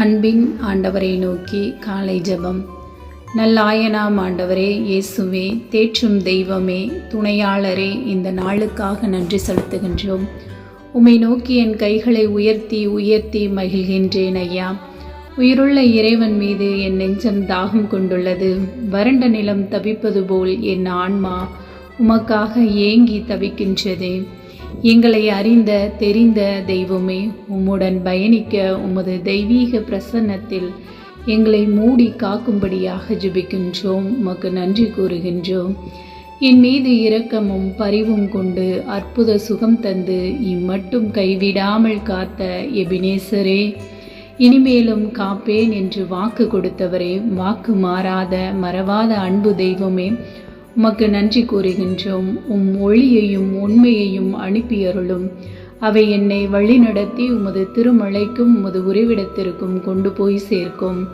அன்பின் ஆண்டவரை நோக்கி காலை ஜபம். நல்லாயனாம் ஆண்டவரே இயேசுவே தேற்றும் தெய்வமே துணையாளரே இந்த நாளுக்காக நன்றி செலுத்துகின்றோம். உம்மை நோக்கி என் கைகளை உயர்த்தி உயர்த்தி மகிழ்கின்றேன் ஐயா. உயிருள்ள இறைவன் மீது என் நெஞ்சம் தாகம் கொண்டுள்ளது. வறண்ட நிலம் தவிப்பது போல் என் ஆன்மா உமக்காக ஏங்கி தவிக்கின்றதே. எங்களை அறிந்த தெரிந்த தெய்வமே உம்முடன் பயணிக்க உமது தெய்வீக பிரசன்னத்தில் எங்களை மூடி காக்கும்படியாக ஜெபிக்கின்றோம். உமக்கு நன்றி கூறுகின்றோம். என் மீது இரக்கமும் பரிவும் கொண்டு அற்புத சுகம் தந்து இம்மட்டும் கைவிடாமல் காத்த எபினேசரே இனிமேலும் காப்பேன் என்று வாக்கு கொடுத்தவரே வாக்கு மாறாத மறவாத அன்பு தெய்வமே உமக்கு நன்றி கூறுகின்றோம். உம் ஒளியையும் உண்மையையும் அனுப்பியருளும். அவை என்னை வழிநடத்தி உமது திருமலைக்கும் உமது உறைவிடத்திற்கும் கொண்டு போய் சேர்க்கும்.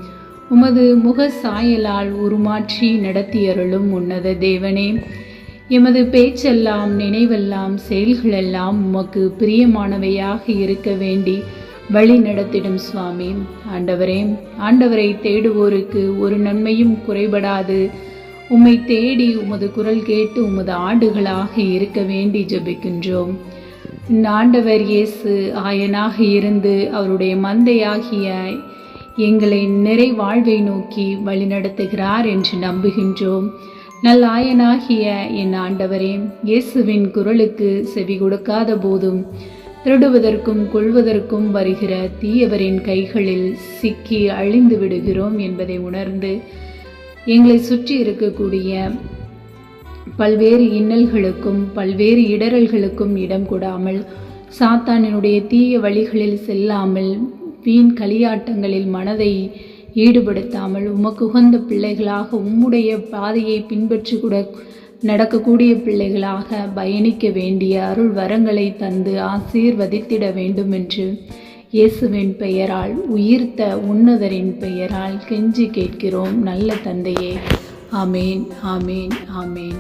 உமது முக சாயலால் உருமாற்றி நடத்தியருளும் உன்னத தேவனே. எமது பேச்செல்லாம் நினைவெல்லாம் செயல்களெல்லாம் உமக்கு பிரியமானவையாக இருக்க வேண்டி வழி நடத்திடும் சுவாமி. ஆண்டவரே ஆண்டவரை தேடுவோருக்கு ஒரு நன்மையும் குறைபடாது. உம்மை தேடி உமது குரல் கேட்டு உமது ஆடுகளாக இருக்க வேண்டி ஜெபிக்கின்றோம். ஆண்டவர் இயேசு ஆயனாக இருந்து அவருடைய மந்தையாகிய எங்களை நிறை வாழ்வை நோக்கி வழிநடத்துகிறார் என்று நம்புகின்றோம். நல்லாயனாகிய என் ஆண்டவரே இயேசுவின் குரலுக்கு செவி கொடுக்காத போதும் திருடுவதற்கும் கொள்வதற்கும் வருகிற தீயவரின் கைகளில் சிக்கி அழிந்து விடுகிறோம் என்பதை உணர்ந்து எங்களை சுற்றி இருக்கக்கூடிய பல்வேறு இன்னல்களுக்கும் பல்வேறு இடரல்களுக்கும் இடம் கொடாமல் சாத்தானினுடைய தீய வழிகளில் செல்லாமல் வீண் களியாட்டங்களில் மனதை ஈடுபடுத்தாமல் உமக்கு உகந்த பிள்ளைகளாக உம்முடைய பாதையை பின்பற்றி கூட நடக்கக்கூடிய பிள்ளைகளாக பயணிக்க வேண்டிய அருள் வரங்களை தந்து ஆசீர்வதித்திட வேண்டும் என்று இயேசுவின் பெயரால் உயிர்த்த உன்னதரின் பெயரால் கெஞ்சி கேட்கிறோம் நல்ல தந்தையே. ஆமேன் ஆமேன் ஆமேன்.